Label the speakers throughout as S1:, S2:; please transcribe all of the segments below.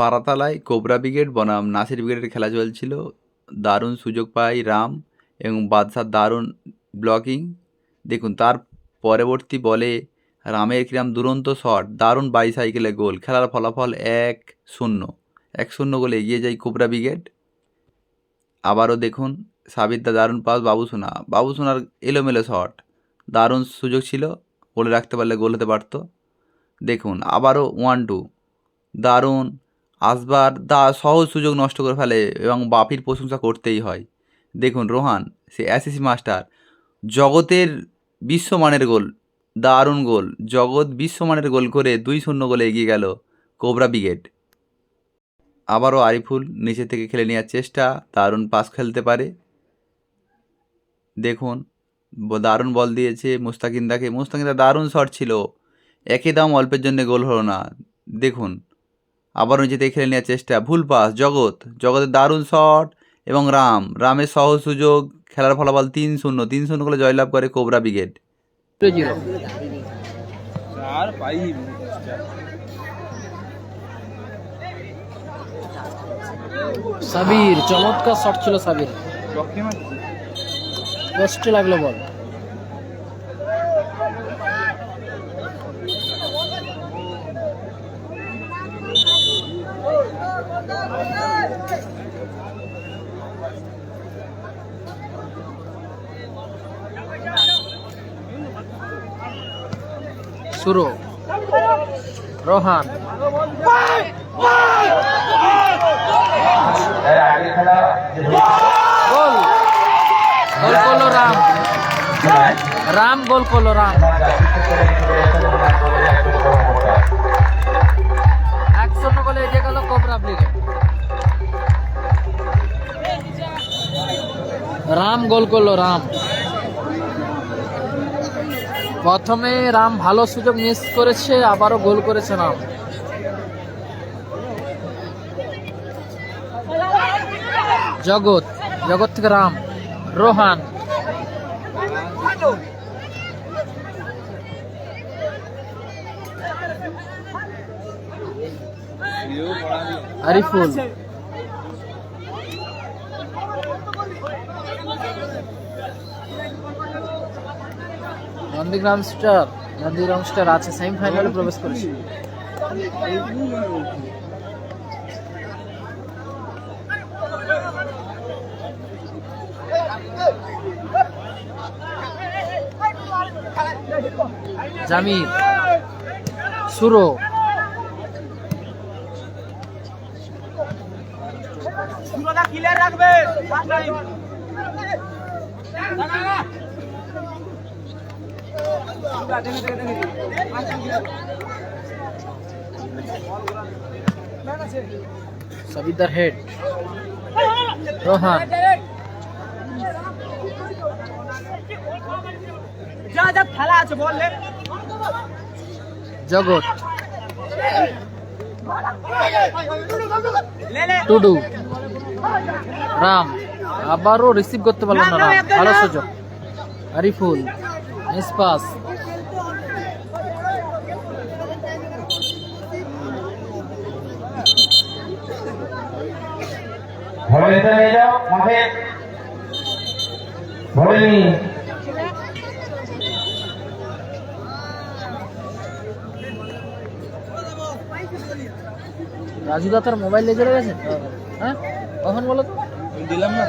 S1: পাড়াতলায় cobra brigade বনাম নাসির ব্রিগেডের খেলা চলছিল। দারুণ সুযোগ পায় রাম এবং বাদশার দারুণ ব্লকিং। দেখুন, তার পরবর্তী বলে রামের কিরাম দুরন্ত শট, দারুণ বাইসাইকেলে গোল, খেলার ফলাফল এক শূন্য এক শূন্য গোলে এগিয়ে যায় কোবরা ব্রিগেড। আবারও দেখুন সাবিরদা দারুণ পাস বাবু সোনা বাবু সোনার এলোমেলো শট, দারুণ সুযোগ ছিল বলে রাখতে পারলে গোল হতে পারতো। দেখুন, আবারও ওয়ান টু দারুণ আসবার দা সহজ সুযোগ নষ্ট করে ফেলে এবং বাপির প্রশংসা করতেই হয়। দেখুন রোহান, সে অ্যাসিসি মাস্টার, জগতের বিশ্বমানের গোল, দারুণ গোল, জগৎ বিশ্বমানের গোল করে দুই শূন্য গোলে এগিয়ে গেল কোবরা ব্রিগেড। আবারও আরিফুল নিচে থেকে খেলে নেওয়ার চেষ্টা, দারুণ পাস খেলতে পারে। দেখুন দারুণ বল দিয়েছে মুস্তাকিন্দাকে। মুস্তাকিন্দা দারুণ শট ছিল। একই দাম অল্পের জন্য গোল হলো না। দেখুন আবারও নিচে থেকে খেলে নেওয়ার চেষ্টা। ভুল পাস জগৎ জগতের দারুণ শট এবং রাম। রামের সহজ সুযোগ খেলার ফলাফল তিন শূন্য তিন শূন্য করে জয়লাভ করে কোবরা ব্রিগেড।
S2: সাবির চমৎকার শট ছিল সাবির। কষ্টে লাগল বল। শুরু। রোহান। গোল। গোল করল রাম। রাম গোল করল রাম। গেল রাম গোল করল, রাম। প্রথমে রাম ভালো সুযোগ মিস করেছে, আবারও গোল করেছে রাম। জগৎ জগৎ থেকে রাম। রোহান। আরিফুল। নন্দীগ্রাম স্টার নন্দীগ্রাম স্টার আছে সেমিফাইনালে প্রবেশ করেছে। জামির সুরো।
S3: ক্লিয়ার রাখবে
S2: সাবিদার হেড রোহান
S3: যা যা খেলা আছে বললে
S2: জগৎ
S3: লে লে
S2: টুডু রাম আবারও রিসিভ করতে পারল না রাম। ভালো সুযোগ। আরিফুল
S4: নিয়ে যাও মাঠে। ভরে
S2: রাজু দা তার মোবাইল নিয়ে চলে গেছে হ্যাঁ? কখন বলো তো।
S3: দিলাম না।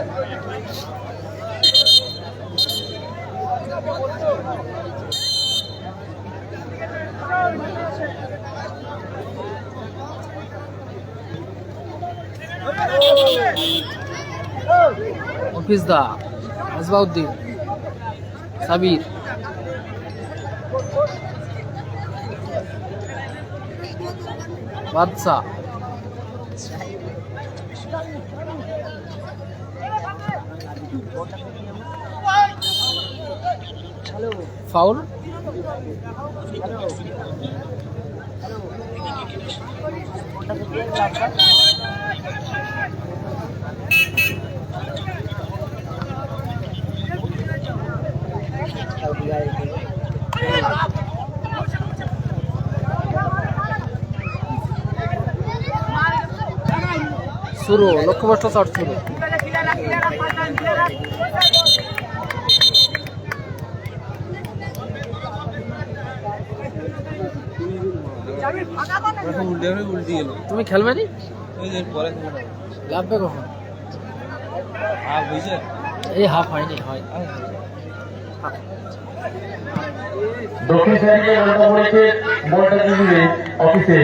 S2: অফিস দা আসবাউদ্দিন সাবির। বাদশা। ফাউল? শুরু লক্ষ্যভ্রষ্ট শট শুরু। তুমি খেলবে
S5: খেলা
S2: কখন এই হাফ হয়নি হয়।
S4: দক্ষিণ সাইডে বলটা অফিসে।